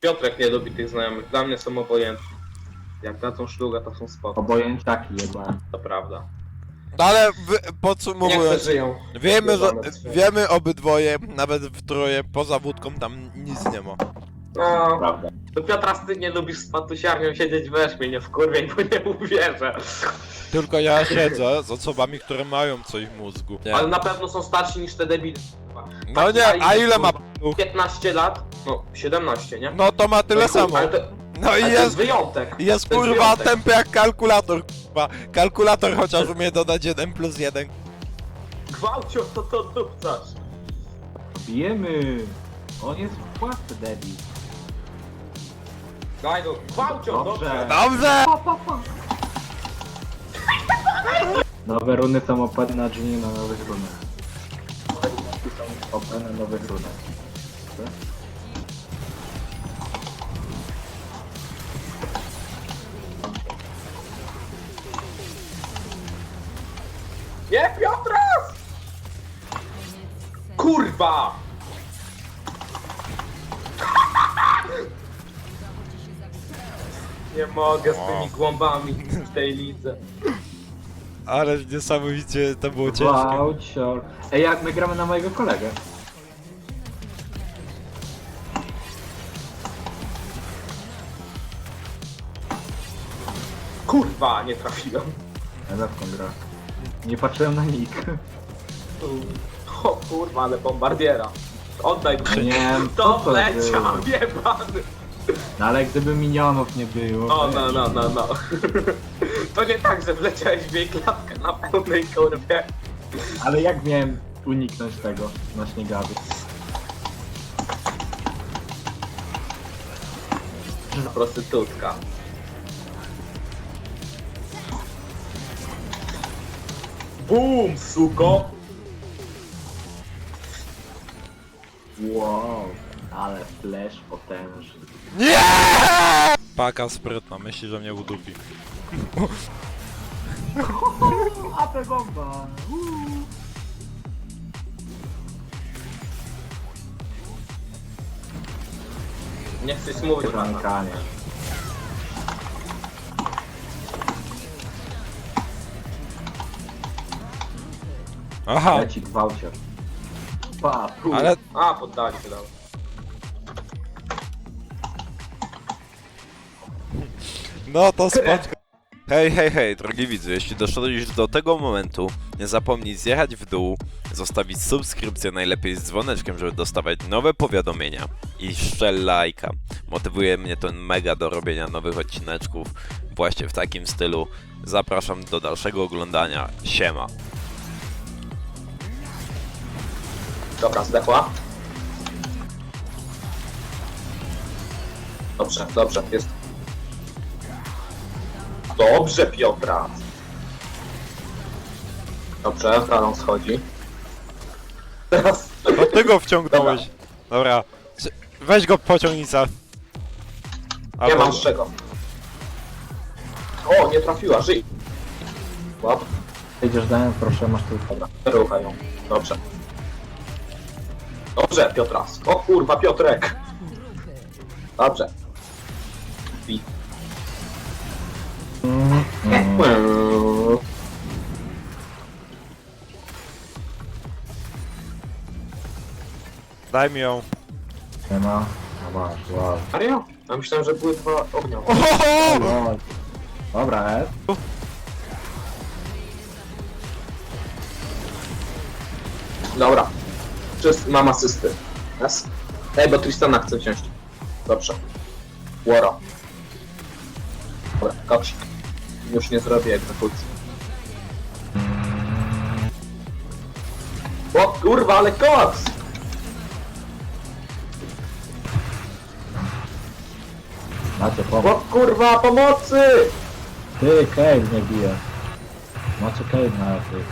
Piotrek nie lubi tych znajomych, dla mnie są obojętni. Jak dadzą szlugę, to są spoko, Obojęciaki jeba. to prawda. No ale wy, Niech se podsumowując, żyją. wiemy, że, Jebane wiemy obydwoje, nawet w troje, poza wódką tam nic nie ma. No, Prawda. to Piotra, ty nie lubisz z patusiarnią siedzieć, weź mnie, nie wkurwiej, bo nie uwierzę. Tylko ja siedzę z osobami, które mają coś w mózgu. Nie. Ale na pewno są starsi niż te debile. No nie, a ile ma? 15 lat? No, 17, nie? No to ma tyle No, samo. Ale to, No i ale to jest jest, wyjątek. jest to jest kurwa wyjątek. tępy jak kalkulator, kurwa. Kalkulator chociaż umie dodać 1 plus 1. Gwałcio, to to dupcasz. Bijemy! On jest w płatce, debil. Daj gwałcio, Dobrze. dobrze. Dobrze! Nowe runy są OP na drzwi na nowych runach. Na nowych runach. Co? Nie, Piotra! Kurwa! Nie mogę z tymi głąbami w tej lidze. Ale niesamowicie to było ciężkie. Gwałcior. Ej, jak my gramy na mojego kolegę? Kurwa, nie trafiłem. Lepką gra. Nie patrzyłem na nick. O kurwa, ale bombardiera. Oddaj go. Nie co To to leciał, jebany. No ale gdyby minionów nie było. O, no, no, no, no. To nie tak, że wleciałeś w jej klatkę na pełnej kurwie. Ale jak miałem uniknąć tego na śniegawy? Prostytutka. Boom, suko! Wow, ale flash potężny. Nie! Paka sprytna, myśli, że mnie udupi. AP bomba! Nie chcesz mówić. Rankanie. Aha, Leci gwałcior. Pa, pu. ale A, poddali się dał. no to spotka. Hej, hej, hej, drogi widzu, jeśli doszedłeś do tego momentu, nie zapomnij zjechać w dół, zostawić subskrypcję najlepiej z dzwoneczkiem, żeby dostawać nowe powiadomienia i szczel lajka. Motywuje mnie to mega do robienia nowych odcineczków właśnie w takim stylu. Zapraszam do dalszego oglądania. Siema. Dobra, zdechła. Dobrze, dobrze, jest. Dobrze, Piotra. Dobrze, Franą schodzi. Teraz To ty go wciągnąłeś. Dobra. Weź go pociągnica. nie Albo- mam z czego. O, nie trafiła, żyj. Łap, Idziesz dajem, proszę, masz tu. dobra, ruchaj ją. Dobrze. Dobrze, Piotras. O kurwa, Piotrek. Dobrze. Pi. Daj mi ją. Nie ma. No masz, wow. Serio? Ja myślałem, że były dwa ognia. Ohoho! wow. Dobra, Ed. Dobra. Czyst, mam asysty. Yes. Ej, bo Tristana chce wziąć. Dobrze. Łoro. Dobra, koksik. Już nie zrobię egzekucji. O kurwa, ale koks! Macie O pomoc. kurwa, pomocy! Ty, Kale nie bije. Macie Kale na tych.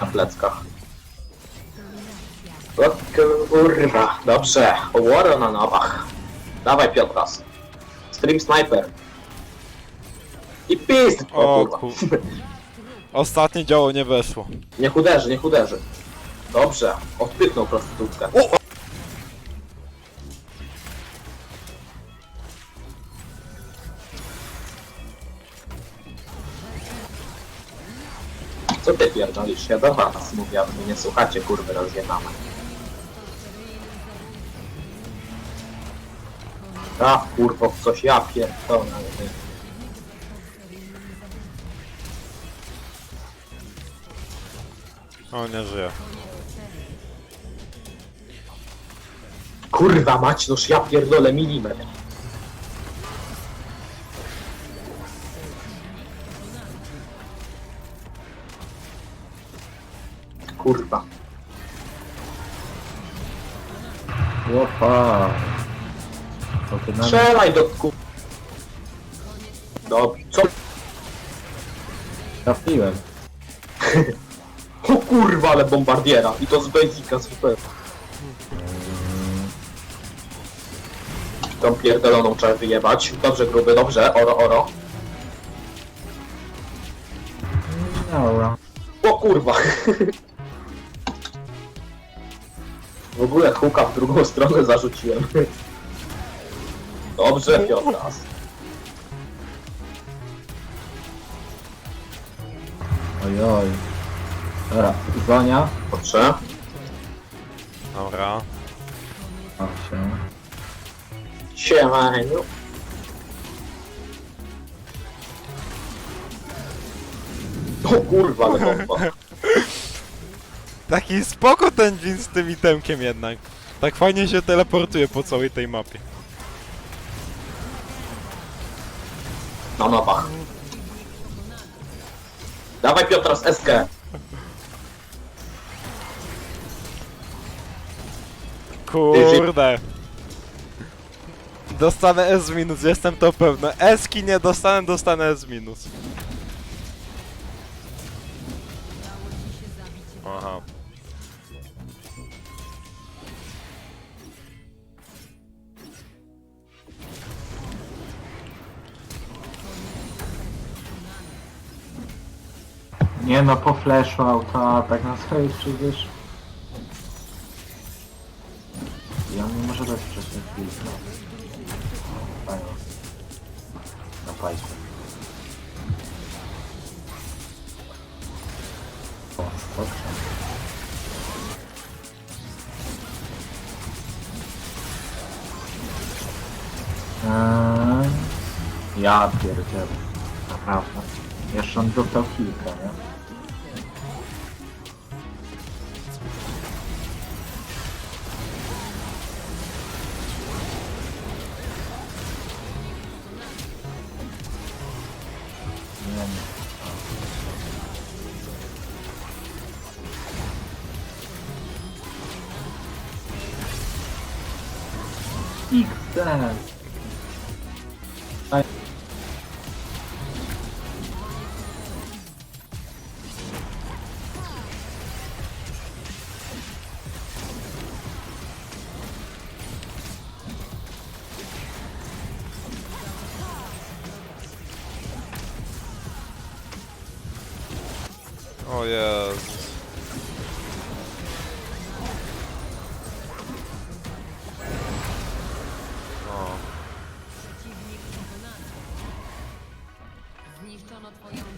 Na pleckach. Kurwa, dobrze. Oworo na nowach. Dawaj Piotras. Stream Sniper. I pist! O, O Ostatnie działo nie weszło. Niech uderzy, niech uderzy. Dobrze, odpytnął prostytutkę. O! Co ty pierdolisz? Ja do was mówię, a wy mnie nie słuchacie, kurwy, rozjebamy. A, kurwo, w coś ja pierdolę. ale nie. O, nie żyje. Kurwa mać, noż ja pierdolę milimetr. Kurwa. Łopa. Strzelaj do ku... Dobrze, co? trafiłem. O kurwa, ale bombardiera. I to z basica super. Tą pierdoloną trzeba wyjebać. Dobrze, gruby, dobrze. Oro, oro. Dobra. O kurwa. W ogóle huka w drugą stronę zarzuciłem. Dobrze, Piotras. Oj, oj. Dobra, Zonia. Dobrze. Dobra. O, się. Siemaniu. O kurwa, ale bomba. Taki spoko ten Win z tym itemkiem jednak. Tak fajnie się teleportuje po całej tej mapie. Na mapach. Dawaj Piotras SK. Kurde. Dostanę S minus, jestem to pewny. Eski nie dostanę, dostanę S minus. Nie no, po flashu auta, tak na swoje przecież. I on nie może dać wcześniej chwili. No. Fajnie. Na pajku. O, dobrze. Eee, ja pierdzielę. Naprawdę. Jeszcze on dostał kilka? Nie, XD! O Jezus. O. twoją